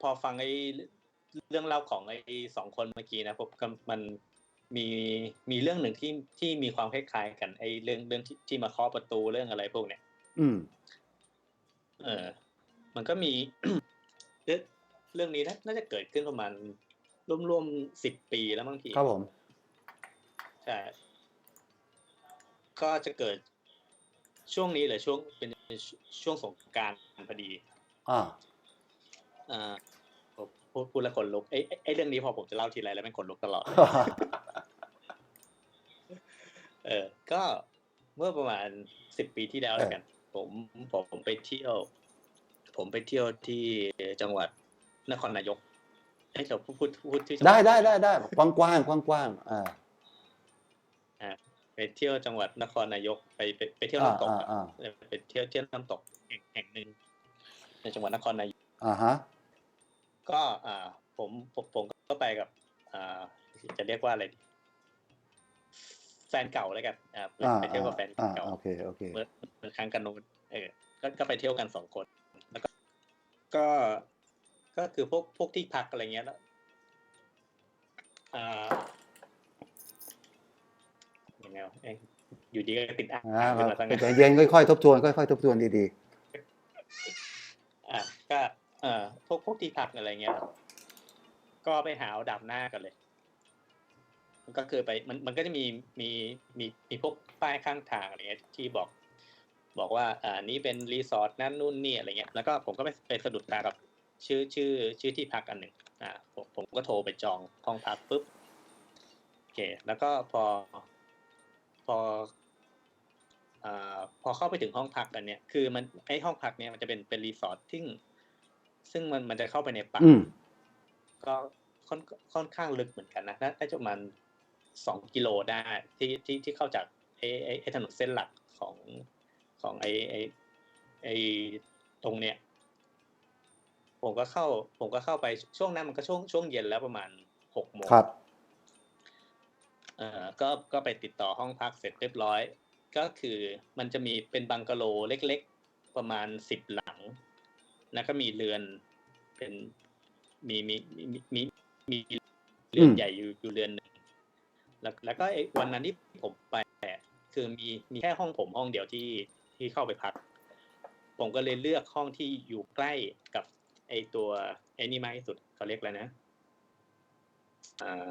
พอฟังไอ้เรื่องเล่าของไอ้สองคนเมื่อกี้นะผมก็มันมีมีเรื่องหนึ่งที่ที่มีความคล้ายๆกันไอ้เรื่องเรื่องที่ที่มาเคาะประตูเรื่องอะไรพวกเนี้ยอืม เออ มันก็มีเรื่องเรื่องนี้นะน่าจะเกิดขึ้นประมาณร่วมๆสิบปีแล้วบางทีครับผมใช่ก็จะเกิดช่วงนี้เลยช่วงเป็นช่วงสงกรารพอดี อ่า อ่าผมพูดพูดแล้วขนลุกไอ้ไอ้ไอ้เรื่องนี้พอผมจะเล่าทีไรแล้วเป็นขนลุกตลอด เออ ก็เมื่อประมาณสิบปีที่แล้วแล้วกันผมผมผมไปเที่ยว ผมไปเที่ยวที่จังหวัดนครนายกให้เราพูดพูดพูดที่จังหวัได้ได้ได้ได้กว้างกว้างกว้างกว้างๆอ่าไปเที่ยวจังหวัดนครนายกไปไปไปเที่ยวอ่าน้ำตกอ่าอะอ่าเออไปเที่ยวเที่ยวน้ำตกแห่งแห่งหนึ่งในจังหวัดนครนายกอ่าฮะ ก็อ่าผมผมผมก็ไปกับอ่าจะเรียกว่าอะไรดีแฟนเก่าแล้วกันอ่าไปอ่าไปเที่ยวกับแฟนอ่าเก่าโอเคโอเคเมื่อเมื่อครั้งกันนู้นเออก็ก็ไปเที่ยวกันสองคนแล้วก็ก็ก็คือพวกพวกที่พักอะไรเงี้ยแล้วอ่ายังไงวะเอ้ยอยู่ดีก็ติดอ่างอ่าขึ้นมาซะงั้นใจเย็นค่อยๆทบทวนค่อยๆทบทวนดีอะก็ เอ่อพวกพวกที่พักอะไรเงี้ยครับก็ไปหาเอาดาบหน้ากันเลย มันก็คือไปมันมันก็จะมีมีมีมีพวกป้ายข้างทางอะไรเงี้ยที่บอก บอกว่าอ่านี่เป็นรีสอร์ทนั่นนู่นนี่อะไรเงี้ยแล้วก็ผมก็ไปไปสะดุดตากับชื่อชื่อชื่อที่พักอันหนึ่งอ่าผมผมก็โทรไปจองห้องพักปุ๊บโอเค แล้วก็พอพออ่าพอเข้าไปถึงห้องพักกันเนี่ย คือมันไอห้องพักเนี่ยมันจะเป็นเป็นรีสอร์ทซึ่ง ซึ่งมันมันจะเข้าไปในๆป่าอืมก็ค่อนค่อนข้างลึกเหมือนกันนะน่าน่าจะประมาณสองกิโลได้ที่ที่ที่เข้าจากไอไอไอถนนเส้นหลักของของไอไอไอตรงเนี้ยผมก็เข้า ผมก็เข้าไปช่วงนั้นมันก็ช่วงช่วงเย็นแล้วประมาณหกโมงครับ เอ่อก็ก็ไปติดต่อห้องพักเสร็จเรียบร้อย ก็คือมันจะมีเป็นบังกะโลเล็ก ๆ ประมาณสิบหลัง แล้วก็มีเรือน เป็นมีมีมีมีมีเรือนอืมใหญ่อยู่อยู่เรือนหนึ่งแล้วแล้วก็ไอ้วันนั้นที่ผมไปอะคือมีมีแค่ห้องผมห้องเดียวที่ที่เข้าไปพักผมก็เลยเลือกห้องที่อยู่ใกล้กับไอ้ตัวไอ้นี่มากที่สุดเขาเรียกอะไรนะอ่า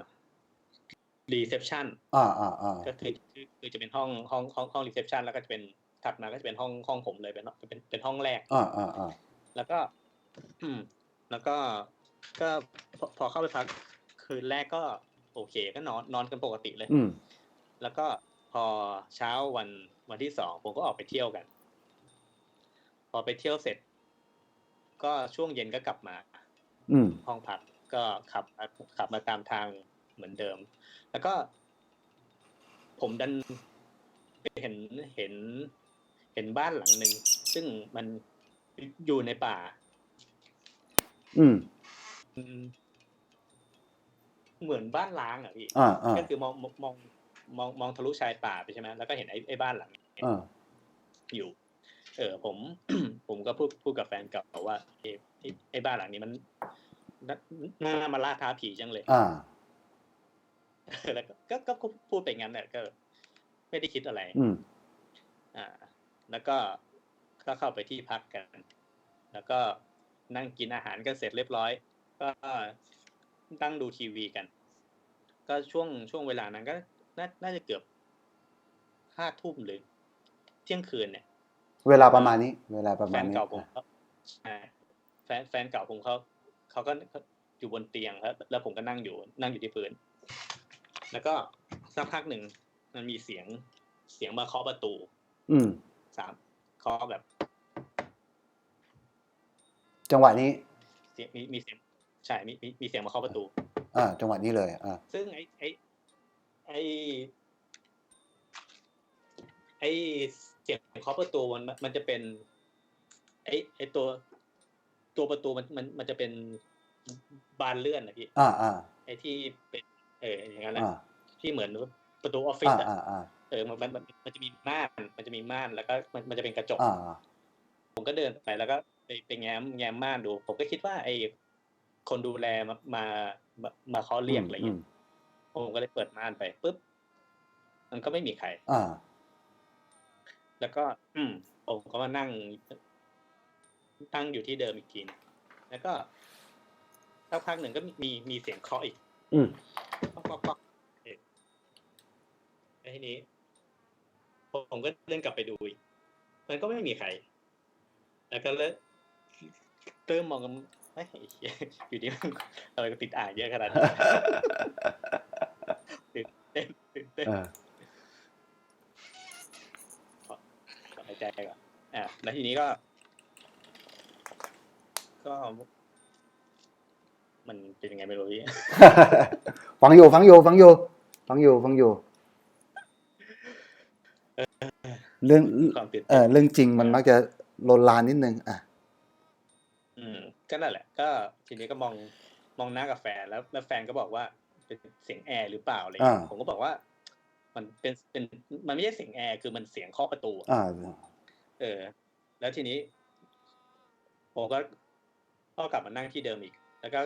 reception อ่าอ่าอ่าก็คือคือคือจะเป็นห้องห้องห้องห้องรีเซพชันแล้วก็จะเป็นถัดมาก็จะเป็นห้องห้องผมเลยเป็นเป็นเป็นห้องแรกอ่าอ่าอ่า แล้วก็อืมแล้วก็ก็พอพอเข้าไปพักคืนแรกก็ โอเค ก็นอนนอนกันปกติเลยอืมแล้วก็พอเช้าวันวันที่สองผมก็ออกไปเที่ยวกัน พอไปเที่ยวเสร็จ ก็ช่วงเย็นก็กลับมาอืมห้องพักก็ขับขับมาตามทางเหมือนเดิม แล้วก็ ผมดันเห็นเห็น เห็นบ้านหลังหนึ่งซึ่งมัน อยู่ในป่าอืมอืม เหมือนบ้านล้างอะพี่อ่าอ่าก็คือมองมองมองมองมองทะลุชายป่าไปใช่ไหมแล้วก็เห็นไอ้ไอ้บ้านหลังนี้อ่าอยู่ เออ ผม ผมก็พูดพูดกับแฟนเก่าว่าไอ้ไอ้ไอ้บ้านหลังนี้มันน่าน่ามาล่าท้าผีจังเลย อ่าแล้วก็ก็ก็ก็พูดไปงั้นแหละก็ ไม่ได้คิดอะไร อืม อ่า แล้วก็ ก็เข้าไปที่พักกัน แล้วก็นั่งกินอาหารกันเสร็จเรียบร้อย ก็ตั้งดูทีวีกัน ก็ช่วงช่วงเวลานั้นก็น่าน่าจะเกือบห้าทุ่มหรือเที่ยงคืนเนี่ย เวลาประมาณนี้ เวลาประแฟมาณนนี้เก่าผมเขาอ่าแฟนแฟนเก่าผมเขาเขาก็อยู่บนเตียงแล้วแล้วผมก็นั่งอยู่ นั่งอยู่ที่พื้น แล้วก็สักพักหนึ่งมันมีเสียงเสียงมาเคาะประตู อืมสามเคาะแบบ จังหวะนี้เสียงมีมีเสียงใช่มีมีมีเสียงมาเคาะประตู อ่า จังหวะนี้เลยอ่าซึ่งไอ้ไอ้ไอ้ไอ้เสียงเคาะประตูมันมันจะเป็นไอ้ไอ้ตัวตัวประตูมันมันมันจะเป็นบานเลื่อนนะพี่อ่าอ่าไอ้ที่เป็น เอออย่างนั้นแหละอ่าที่เหมือนประตูออฟฟิศอ่าอะอ่าอ่าเออมันมันมันมันจะมีม่านมันจะมีม่านแล้วก็มันมันจะเป็นกระจกอ่าผมก็เดินไปแล้วก็ ไปไปแง้มแง้มม่านดู ผมก็คิดว่าไอ้คนดูแลมามามามาเคาะเรียกอะไรอืเงี้มยผมก็เลยเปิดม่านไปปุ๊บมันก็ไม่มีใครอ่าแล้วก็ อืมผมก็มานั่งตั้งอยู่ที่เดิมอีกทีนึงแล้วก็สักพักหนึ่งก็มีมีเสียงเคาะอีก อืมป๊อกป๊อกป๊อกเอ๊ะแล้วทีนี้ผมผมก็เดินกลับไปดูอีกมันก็ไม่มีใคร แล้วก็เริ่ม เริ่มมองกันเฮ้ยไอ้เหี้ยอยู่ดีมันอะไรก็ติดอ่างเยอะขนาดนี้ตื่นเต้นตื่นเต้นเออขอหายใจก่อนอะแล้วทีนี้ก็ ก็ มันเป็นยังไงไม่รู้พี่ฟังอยู่ฟังอยู่ฟังอยู่ฟังอยู่ฟังอยู่เรื่องความตื่นเอเต้อนเรื่องจริงมันมักจะโลนลานนิดนึงอะ อืมก็นั่นแหละ ก็ทีนี้ก็มองมองหน้ากับแฟนแล้วแล้วแฟนก็บอกว่าเป็นเสียงแอร์หรือเปล่าอะไรอย่างเงี้ยอ่าผมก็บอกว่า มันเป็นเป็นมันไม่ใช่เสียงแอร์คือมันเสียงเคาะประตูอะอ่าเออ แล้วทีนี้ผมก็ก็กลับมานั่งที่เดิมอีก แล้วก็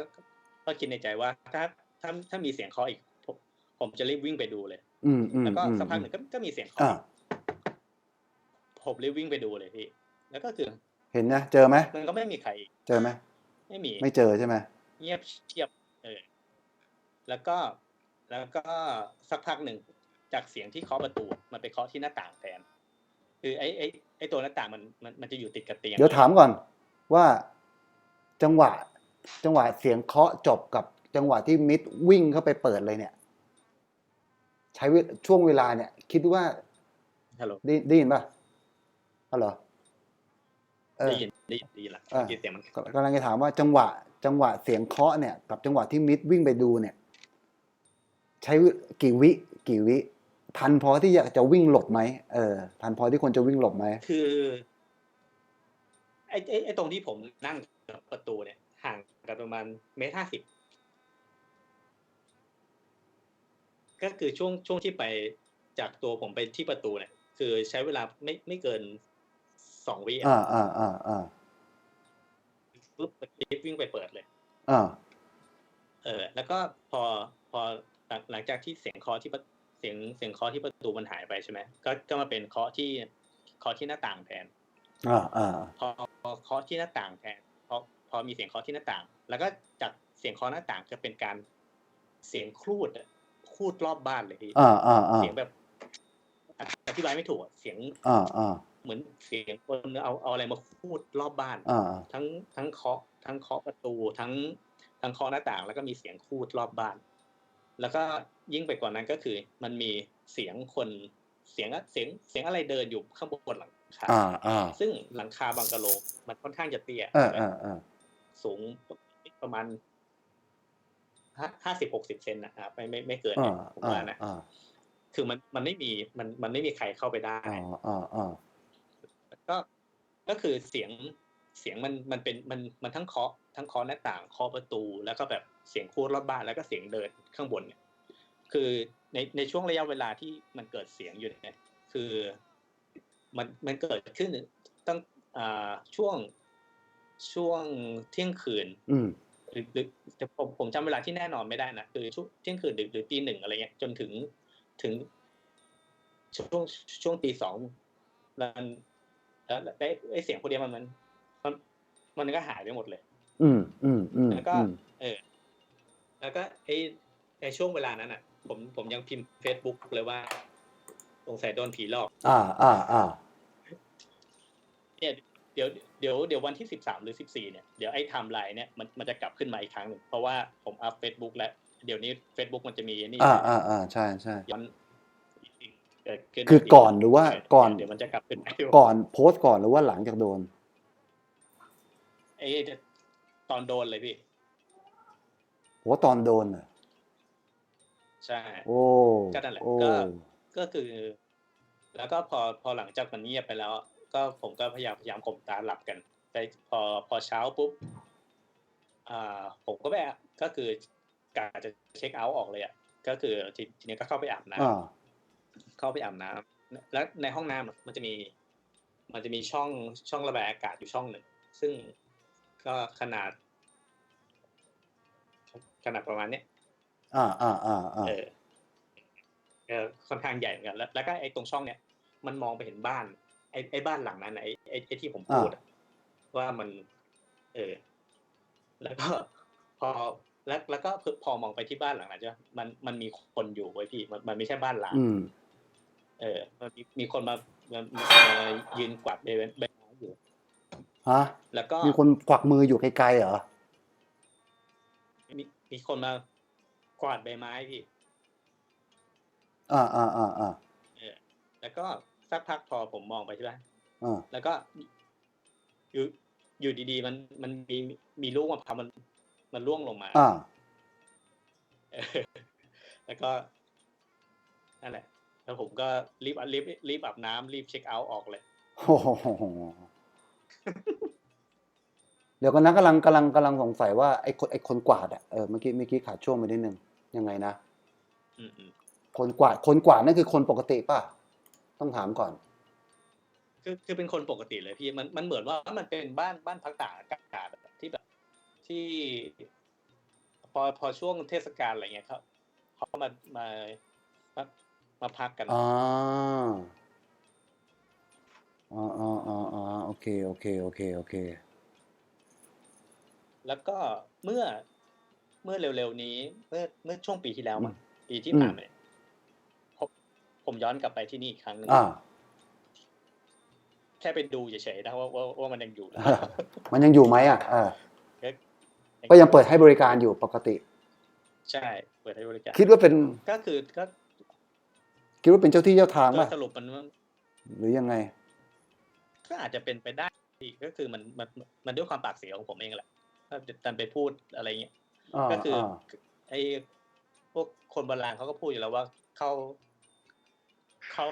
ก็คิดในใจว่า ถ้าถ้าถ้ามีเสียงเคาะอีก ผมผมจะรีบวิ่งไปดูเลย อืมอืมแล้วก็อืมสักพักหนึ่งก็ก็มีเสียงเคาะอ่าอีกผมรีบวิ่งไปดูเลยพี่แล้วก็คือ เห็นนะเจอไหมมันก็ไม่มีใครอีกเจอไหมไม่มี ไม่เจอใช่ไหมเงียบเชียบเออแล้วก็แล้วก็สักพักหนึ่งจากเสียงที่เคาะประตู มันไปเคาะที่หน้าต่างแทน คือไอ้ไอ้ไอ้ตัวหน้าต่างมันมันมันจะอยู่ติดกับเตียง เดี๋ยวถามก่อนว่าจังหวะ จังหวะเสียงเคาะจบกับจังหวะที่มิดวิ่งเข้าไปเปิดเลยเนี่ย ใช้เวช่วงเวลาเนี่ย คิดว่าฮัลโหลได้ได้ยินป่ะฮัลโหลเออ ได้ยินได้ยินได้ยินละอ่าที่เสียงมันกำลังจะถามว่าจังหวะ จังหวะเสียงเคาะเนี่ย กับจังหวะที่มิดวิ่งไปดูเนี่ย ใช้กี่วิกี่วิ ทันพอที่อยากจะวิ่งหลบไหมเออทันพอที่คนจะวิ่งหลบไหมคือไอ้ไอ้ไอ้ตรงที่ผมนั่งกับประตูเนี่ย ห่างกันประมาณเมตรห้าสิบก็คือช่วงช่วงที่ไปจากตัวผมไปที่ประตูเนี่ย คือใช้เวลาไม่ไม่เกิน สองวิอะอ่าอ่าอ่าอ่าปุ๊บรีบวิ่งไปเปิดเลยอ่าเออ แล้วก็พอพอหลังหลังจากที่เสียงเคาะที่ประเสียงเสียงเคาะที่ประตูมันหายไปใช่ไหมก็ก็มาเป็นเคาะที่เคาะที่หน้าต่างแทนอ่าอ่าพอพอเคาะที่หน้าต่างแทนพอพอมีเสียงเคาะที่หน้าต่าง แล้วก็จากเสียงเคาะหน้าต่างจะเป็นการเสียงครูดอะครูดรอบบ้านเลยพี่อ่าอ่าอ่าเสียงแบบอธิบายไม่ถูกอะเสียงอ่าอ่า เหมือนเสียงคนเอาเอาอะไรมาครูดรอบบ้านอ่าทั้งทั้งเคาะทั้งเคาะประตูทั้งทั้งเคาะหน้าต่าง แล้วก็มีเสียงคูดรอบบ้าน แล้วก็ยิ่งไปกว่านั้นก็คือ มันมีเสียงคนเสียงเสียงเสียงอะไรเดินอยู่ข้างบนหลังคาอ่าอ่าซึ่งหลังคาบังกะโลมันค่อนข้างจะเตี้ยอ่าอ่าอ่าสูงประมาณห้าสิบหกสิบเซนนะครับไม่ไม่ไม่เกินอ่าเนี่ยผมอ่าว่านะอ่าคือมันมันไม่มีมันมันไม่มีใครเข้าไปได้อ่าอ่าอ่า ก็ก็คือเสียงเสียงมันมันเป็นมันมันทั้งเคาะทั้งเคาะหน้าต่างเคาะประตู แล้วก็แบบเสียงคูดรอบบ้านแล้วก็เสียงเดินข้างบนเนี่ย คือในในช่วงระยะเวลาที่มันเกิดเสียงอยู่เนี่ยคือ มันมันเกิดขึ้นตั้งอ่าช่วงช่วงเที่ยงคืน อืมหรือหรือแต่ผมผมจำเวลาที่แน่นอนไม่ได้นะคือช่วงเที่ยงคืนหรือหรือตีหนึ่งอะไรเงี้ยจนถึงถึงช่วงช่วงตีสองแล้ว แล้วได้ไอเสียงพวกเนี้ยมันมันมันมันก็หายไปหมดเลย อืมอืมอืมแล้วก็อืมเออ แล้วก็ไอในช่วงเวลานั้นอะ ผมผมยังพิมพ์เฟซบุ๊กเลยว่าสงสัยโดนผีหลอก อ่าอ่าอ่าเนี่ยเดี๋ยวเดี๋ยวเดี๋ยววันที่สิบสามหรือสิบสี่เนี่ยเดี๋ยวไอ้ไทม์ไลน์เนี่ยมันมันจะกลับขึ้นมาอีกครั้งหนึ่งเพราะว่าผมอัพเฟซบุ๊กแล้ว เดี๋ยวนี้ Facebook มันจะมีนี่อ่าอ่าอ่าใช่ใช่ย้อนเกิดขึ้น คือก่อนหรือว่าก่อนเดี๋ยวมันจะกลับขึ้นมาก่อนโพสต์ก่อนหรือว่าหลังจากโดนไอ้ตอนโดนเลยพี่โหตอนโดนอะใช่โอ้ก็นั่นแหละโอ้ก็ก็คือ แล้วก็พอพอหลังจากมันเงียบไปแล้ว ก็ผมก็พยายามพยายามข่มตาหลับกันไปพอพอเช้าปุ๊บอ่าผมก็แบบก็คือกะจะเช็คเอาท์ออกเลยอะก็คือทีทีนี้ก็เข้าไปอาบน้ำอ่า เข้าไปอาบน้ำแล้วในห้องน้ำอะมันจะมี มันจะมีช่องช่องระบายอากาศอยู่ช่องหนึ่ง ซึ่งก็ขนาด ขนาดประมาณเนี้ยอ่าอ่าอ่าอ่าเออเออค่อนข้างใหญ่เหมือนกันแล้วแล้วก็ไอ้ตรงช่องเนี้ยมันมองไปเห็นบ้าน ไอ้ไอ้บ้านหลังนั้นน่ะไอ้ไอ้ไอ้ที่ผมพูดอะว่ามัน เออ แล้วก็พอแล้วแล้วก็พอมองไปที่บ้านหลังนั้นใช่ไหมมันมันมีคนอยู่ไว้ยพี่มันมันไม่ใช่บ้านหลังอืม เออมันมีมีคนมามามามายืนกวาดใบไม้ใบไม้อยู่ ฮะแล้วก็มีคนกวักมืออยู่ไกลๆเหรอมีมีคนมากวาดใบไม้พี่ อ่าอ่าอ่าอ่าแล้วก็สักพักพอผมมองไปใช่ไหมอ่าแล้วก็อยู่อยู่ดีๆ มันมันมีมีลูกมะพร้าวมัน มันร่วงลงมา อ่าเออแล้วก็นั่นแหละ แล้วผมก็รีบรีบรีบอาบน้ำรีบเช็คเอาท์ออกเลย โอ้โหเดี๋ยวกันนะกำลังกำลังกำลังสงสัยว่าไอ้คนไอ้คนกวาดอะเออเมื่อกี้เมื่อกี้ขาดช่วงไปนิดนึงยังไงนะ อืมอืมคนกวาดคนกวาดนั่นคือคนปกติป่ะ ต้องถามก่อน คือคือเป็นคนปกติเลยพี่มันมันเหมือนว่ามันเป็นบ้านบ้านพักตากอากาศแบบที่แบบที่พอพอช่วงเทศกาลอะไรเงี้ยเขาเขามามามา มาพักกันอ่าอ่าอ่าอ่าอ่าโอเค โอเค โอเค โอเค แล้วก็เมื่อเมื่อเร็วๆนี้ เมื่อเมื่อช่วงปีที่แล้วมั้งปีที่อืมผ่านมาเนี่ยผมผมย้อนกลับไปที่นี่อีกครั้งหนึงอ่าแค่ไปดูเฉยๆนะว่าว่าว่ามันยังอยู่หรืออ่ามันยังอยู่ไหมอะเออเปล่าก็ยังเปิดให้บริการอยู่ปกติ ใช่ เปิดให้บริการ คิดว่าเป็นก็คือก็ คิดว่าเป็นเจ้าที่เจ้าทางก็ป่ะสรุปมันว่าหรือยังไง ก็อาจจะเป็นไปได้อีกก็คือมันมันมันด้วยความปากเสียของผมเองแหละถ้าดันไปพูดอะไรเงี้ยอ่าก็คือออ่าไอ้พวกคนโบราณเขาก็พูดอยู่แล้วว่าเข้าเข้า